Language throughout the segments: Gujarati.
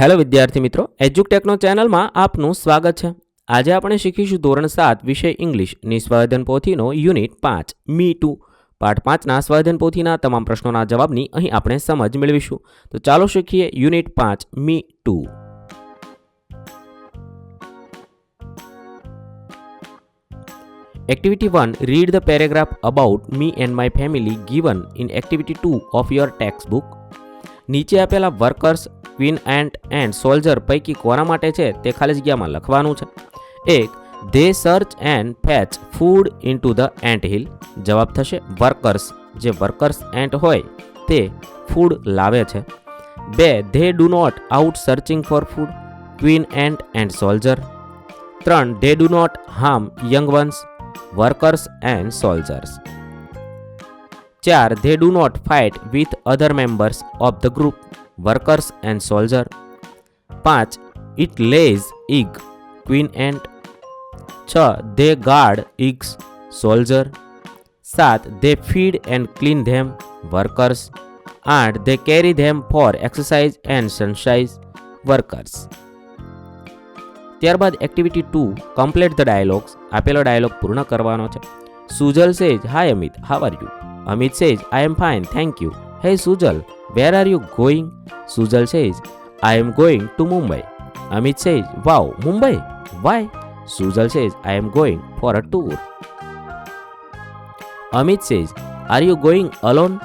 હેલો વિદ્યાર્થી મિત્રો એજ્યુકટેકનો ચેનલમાં આપનું સ્વાગત છે આજે આપણે શીખીશું ધોરણ સાત વિષય ઇંગ્લિશ નિસ્વાધન પોથીનો યુનિટ પાંચ મી ટુ પાઠ પાંચના સ્વાધન પોથીના તમામ પ્રશ્નોના જવાબની અહીં આપણે સમજ મેળવીશું તો ચાલો શીખીએ યુનિટ પાંચ me too activity one read the paragraph about me and my family given in activity two of your textbook નીચે આપેલા workers queen ant and soldier પૈકી કોના માટે છે તે ખાલી જગ્યામાં લખવાનું છે એક they search and fetch food into the anthill જવાબ થશે વર્કર્સ જે વર્કર્સ એન્ટ હોય તે ફૂડ લાવે છે બે they do not out searching for food queen ant and soldier ત્રણ they do not harm young ones workers and soldiers ચાર they do not fight with other members of the group workers and soldier પાંચ it lays egg queen ant છ ધે ગાર્ડ ઇગ્સ સોલ્જર સાત they feed and clean them workers આઠ they carry them for exercise and sunshine workers ત્યારબાદ activity two complete the dialogues આપેલો ડાયલોગ પૂર્ણ કરવાનો છે Sujal says hi Amit how are you Amit says I am fine thank you hey Sujal Where are you going? Sujal says, I am going to Mumbai. Amit says, Wow, Mumbai? Why? Sujal says, I am going for a tour. Amit says, Are you going alone?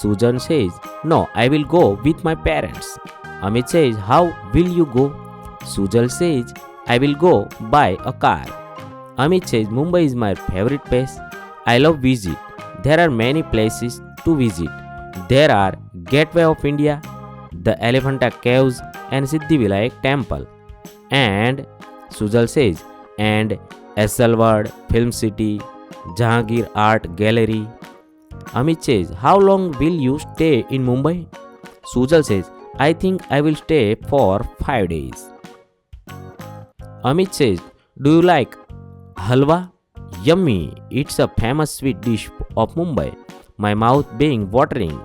Sujan says, No, I will go with my parents. Amit says, How will you go? Sujal says, I will go by a car. Amit says, Mumbai is my favorite place. I love visit. There are many places to visit. There are Gateway of India, the Elephanta Caves and Siddhi Vinayak Temple. And Sujal says, and Esselward Film City, Jahangir Art Gallery. Amit says, how long will you stay in Mumbai? Sujal says, I think I will stay for 5 days. Amit says, do you like halwa? Yummy, it's a famous sweet dish of Mumbai. My mouth being watering.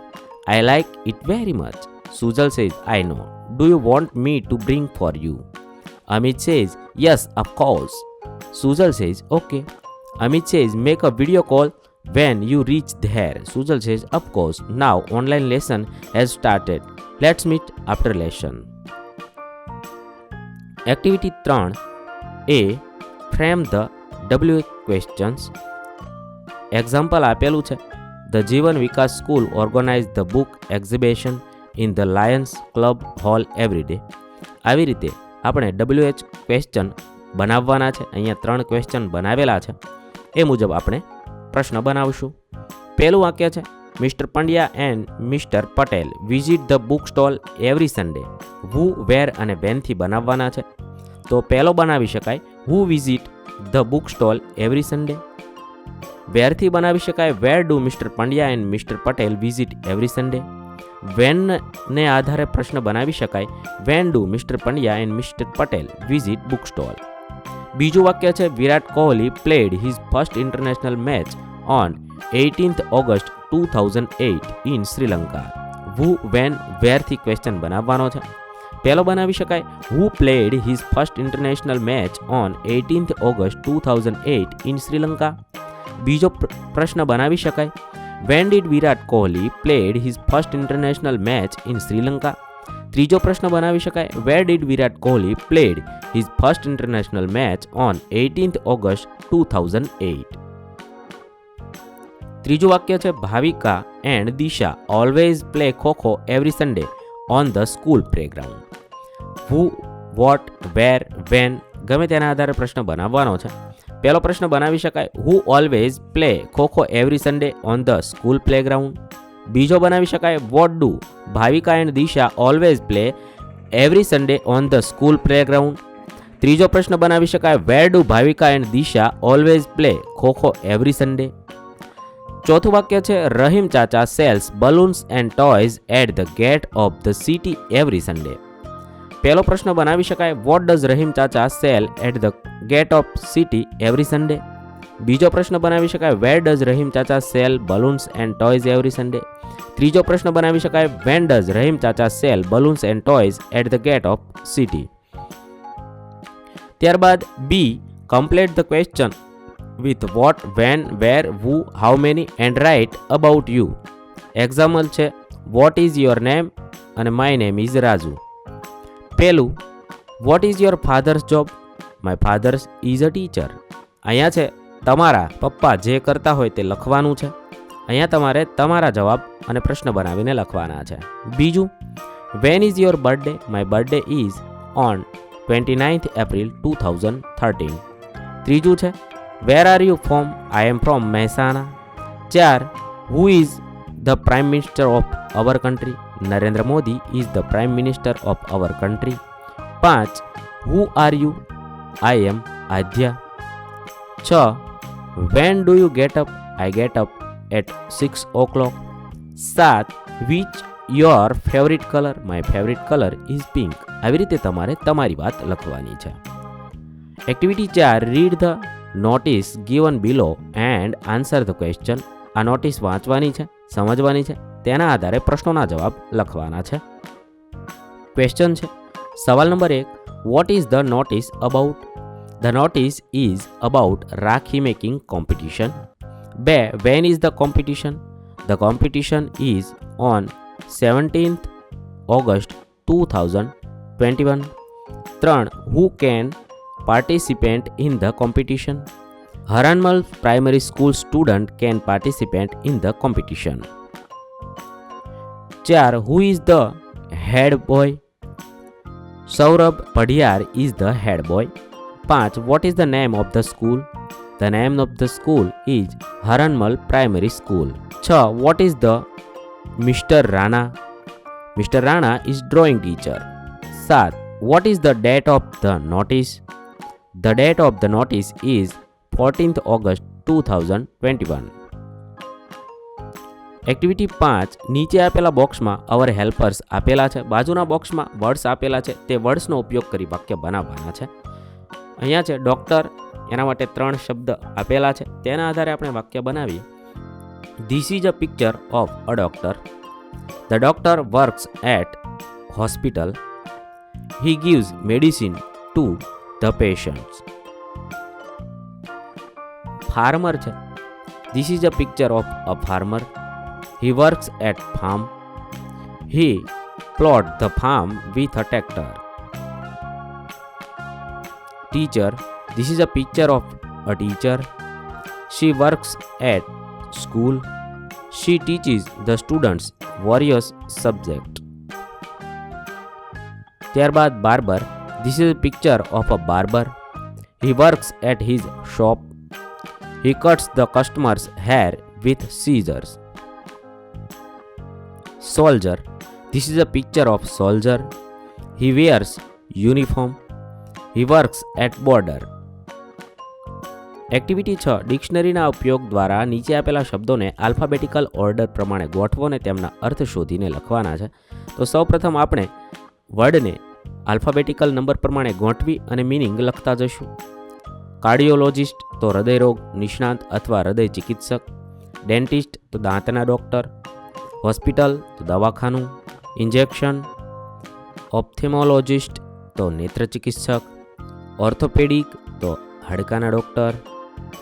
I like it very much. Sujal says, I know. Do you want me to bring for you? Amit says, Yes, of course. Sujal says, Okay. Amit says, Make a video call when you reach there. Sujal says, Of course. Now, online lesson has started. Let's meet after lesson. Activity ત્રણ A frame the W questions example આપેલું છે The Jivan Vikas School organized the book exhibition in the Lions Club Hall every day. આવી રીતે આપણે એચ ક્વેશ્ચન બનાવવાના છે અહીંયા ત્રણ ક્વેશ્ચન બનાવેલા છે એ મુજબ આપણે પ્રશ્ન બનાવીશું પહેલું વાક્ય છે mister Pandya and mister Patel visit the book stall every Sunday who where અને વેનથી બનાવવાના છે તો પહેલો બનાવી શકાય who visit the book stall every Sunday વેરથી બનાવી શકાય where do mister Pandya and mister Patel visit every Sunday વેનને આધારે પ્રશ્ન બનાવી શકાય when do mister Pandya and mister Patel visit book stall બીજું વાક્ય છે Virat Kohli played his first international match on eighteenth August two thousand eight in Sri Lanka who when વેરથી ક્વેશ્ચન બનાવવાનો છે પહેલો બનાવી શકાય who played his first international match on eighteenth August two thousand eight in Sri Lanka બીજો પ્રશ્ન બનાવી શકાય when did Virat Kohli played his first international match in Sri Lanka ત્રીજો પ્રશ્ન બનાવી શકાય where did Virat Kohli played his first international match on eighteenth August two thousand eight ત્રીજું વાક્ય છે Bhavika and Disha always play kho kho every Sunday on the school playground who what where when ગમે તેના આધારે પ્રશ્ન બનાવવાનો છે પહેલો પ્રશ્ન બનાવી શકાય who always play kho kho every Sunday on the school playground બીજો બનાવી શકાય what do Bhavika and Disha always play every Sunday on the school playground ત્રીજો પ્રશ્ન બનાવી શકાય where do Bhavika and Disha always play kho kho every Sunday ચોથું વાક્ય છે Rahim Chacha sells balloons and toys at the gate of the city every Sunday પહેલો પ્રશ્ન બનાવી શકાય what does Rahim Chacha sell at the gate of city every Sunday બીજો પ્રશ્ન બનાવી શકાય where does Rahim Chacha sell balloons and toys every Sunday ત્રીજો પ્રશ્ન બનાવી શકાય when does Rahim Chacha sell balloons and toys at the gate of city ત્યારબાદ B complete the question with what when where who how many and write about you example છે વોટ ઇઝ યોર નેમ અને માય નેમ ઇઝ રાજુ પહેલું what is your father's job my father's is a teacher અહીંયા છે તમારા પપ્પા જે કરતા હોય તે લખવાનું છે અહીંયા તમારે તમારા જવાબ અને પ્રશ્ન બનાવીને લખવાના છે બીજું when is your birthday my birthday is on twenty ninth April two thousand thirteen ત્રીજું છે where are you from I am from Mehsana ચાર who is The Prime Minister of our country. Narendra Modi is the Prime Minister of our country. 5. Who are you? I am Adya. 6. When do you get up? I get up at 6 o'clock. 7. Which your favourite colour my favourite colour is pink આવી રીતે તમારે તમારી વાત લખવાની છે એક્ટિવિટી ચાર read the notice given below and answer the question આ નોટિસ વાંચવાની છે સમજવાની છે તેના આધારે પ્રશ્નોના જવાબ લખવાના છે ક્વેશ્ચન છે સવાલ નંબર એક what is the notice about the notice is about rakhi making competition બે when is the competition the competition is on seventeenth August two thousand twenty one ત્રણ who can participant in the competition Haranmal primary school student can participate in the competition. 4. Who is the head boy? Saurabh Padiyar is the head boy. 5. What is the name of the school? The name of the school is Haranmal Primary School. 6. What is the Mr. Rana? Mr. Rana is drawing teacher. 7. What is the date of the notice? The date of the notice is fourteenth August two thousand twenty one activity પાંચ નીચે આપેલા બોક્સમાં અવર હેલ્પર્સ આપેલા છે બાજુના બોક્સમાં વર્ડ્સ આપેલા છે તે વર્ડ્સનો ઉપયોગ કરી વાક્ય બનાવવાના છે અહીંયા છે ડૉક્ટર એના માટે ત્રણ શબ્દ આપેલા છે તેના આધારે આપણે વાક્ય બનાવીએ this is a picture of a doctor the doctor works at hospital he gives medicine to the patients farmer છે this is a picture of a farmer he works at farm he plot the farm with a tractor teacher this is a picture of a teacher she works at school she teaches the students various subject ત્યારબાદ barber this is picture of a barber he works at his shop He cuts the customer's hair with scissors. Soldier. This is a picture of soldier. He wears uniform. He works at border. Activity છ ડિક્શનરીના ઉપયોગ દ્વારા નીચે આપેલા શબ્દોને આલ્ફાબેટિકલ ઓર્ડર પ્રમાણે ગોઠવો અને તેમના અર્થ શોધીને લખવાના છે તો સૌપ્રથમ આપણે વર્ડને આલ્ફાબેટિકલ નંબર પ્રમાણે ગોઠવી અને મિનિંગ લખતા જશું કાર્ડિયોલોજિસ્ટ તો હૃદયરોગ નિષ્ણાંત અથવા હૃદય ચિકિત્સક ડેન્ટિસ્ટ તો દાંતના ડૉક્ટર હોસ્પિટલ તો દવાખાનું ઇન્જેક્શન ઓપ્થેમોલોજિસ્ટ તો નેત્ર ચિકિત્સક ઓર્થોપેડિક તો હાડકાના ડૉક્ટર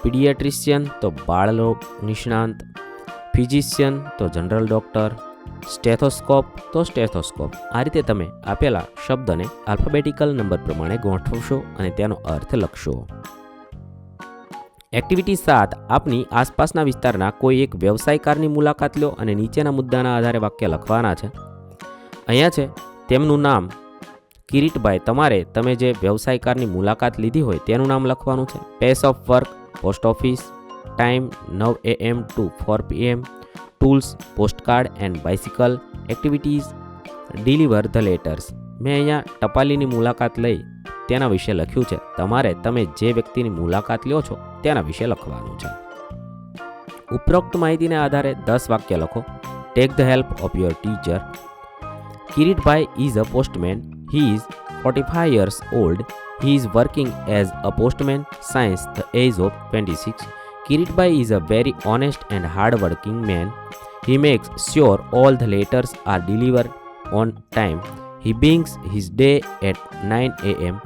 પીડિયાટ્રિશિયન તો બાળરોગ નિષ્ણાંત ફિઝિશિયન તો જનરલ ડૉક્ટર સ્ટેથોસ્કોપ તો સ્ટેથોસ્કોપ આ રીતે તમે આપેલા શબ્દને આલ્ફાબેટિકલ નંબર પ્રમાણે ગોઠવશો અને તેનો અર્થ લખશો એક્ટિવિટી સાત આપની આસપાસના વિસ્તારના કોઈ એક વ્યવસાયકારની મુલાકાત લો અને નીચેના મુદ્દાના આધારે વાક્ય લખવાના છે અહીંયા છે તેમનું નામ કિરીટભાઈ તમારે તમે જે વ્યવસાયકારની મુલાકાત લીધી હોય તેનું નામ લખવાનું છે place of work post office time નવ A M to four PM tools postcard and bicycle activities deliver the letters મેં અહીંયા ટપાલીની મુલાકાત લઈ તેના વિશે લખ્યું છે તમારે તમે જે વ્યક્તિની મુલાકાત લ્યો છો તેના વિશે લખવાનું છે ઉપરોક્ત માહિતીને આધારે દસ વાક્ય લખો take the help of your teacher Kiritbhai is a postman he is forty five years old He is working as a postman since the age of 26. Kiritbai is a very honest and hardworking man. He makes sure all the letters are delivered on time. He begins his day at 9 am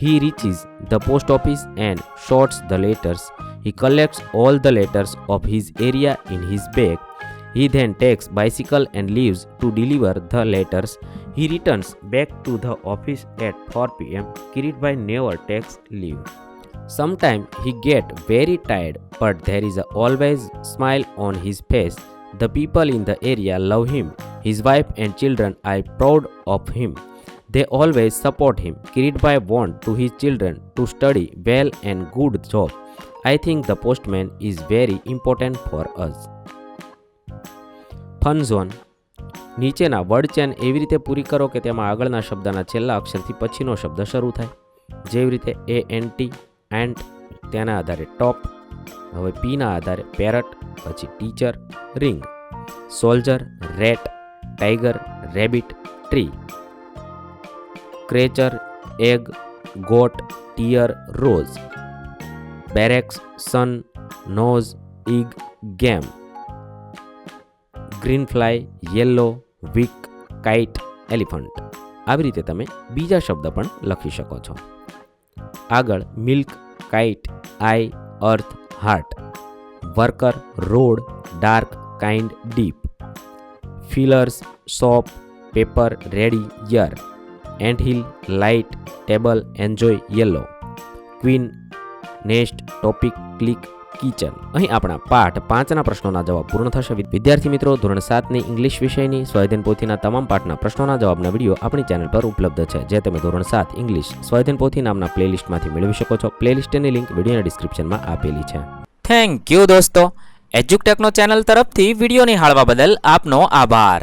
He reaches the post office and sorts the letters. He collects all the letters of his area in his bag. He then takes bicycle and leaves to deliver the letters. He returns back to the office at 4 pm. Kiritbhai never takes leave. Sometimes he get very tired, but there is always smile on his face. The people in the area love him. His wife and children are proud of him. They always support him. Kiritbhai wants to his children to study well and good job. I think the postman is very important for us. Fun zone નીચેના વર્ડ ચેન એવી રીતે પૂરી કરો કે તેમાં આગળના શબ્દના છેલ્લા અક્ષરથી પછીનો શબ્દ શરૂ થાય જેવી રીતે એ એન ટી એન્ટ તેના આધારે ટોપ હવે પીના આધારે પેરટ પછી teacher ring soldier rat tiger rabbit tree creature egg goat tear rose barracks sun nose egg game greenfly fly yellow wick kite elephant આવી રીતે તમે બીજા શબ્દ પણ લખી શકો છો આગળ milk kite eye earth heart worker road dark kind deep fillers soap paper ready year end hill light table enjoy yellow queen nest topic click kitchen અહીં આપણા પાઠ પાંચના પ્રશ્નોના જવાબ પૂર્ણ થશે વિદ્યાર્થી મિત્રો ધોરણ સાતની ઇંગ્લિશ વિષયની સ્વાધીન પોથીના તમામ પાઠના પ્રશ્નોના જવાબના વિડીયો આપણી ચેનલ પર ઉપલબ્ધ છે જે તમે ધોરણ સાત ઇંગ્લિશ સ્વાધીન પોથી નામના પ્લેલિસ્ટમાંથી મેળવી શકો છો પ્લેલિસ્ટની લિંક વિડીયોના ડિસ્ક્રિપ્શનમાં આપેલી છે થેન્ક યુ દોસ્તો એજ્યુકટેકનો ચેનલ તરફથી વિડીયોની હાળવા બદલ આપનો આભાર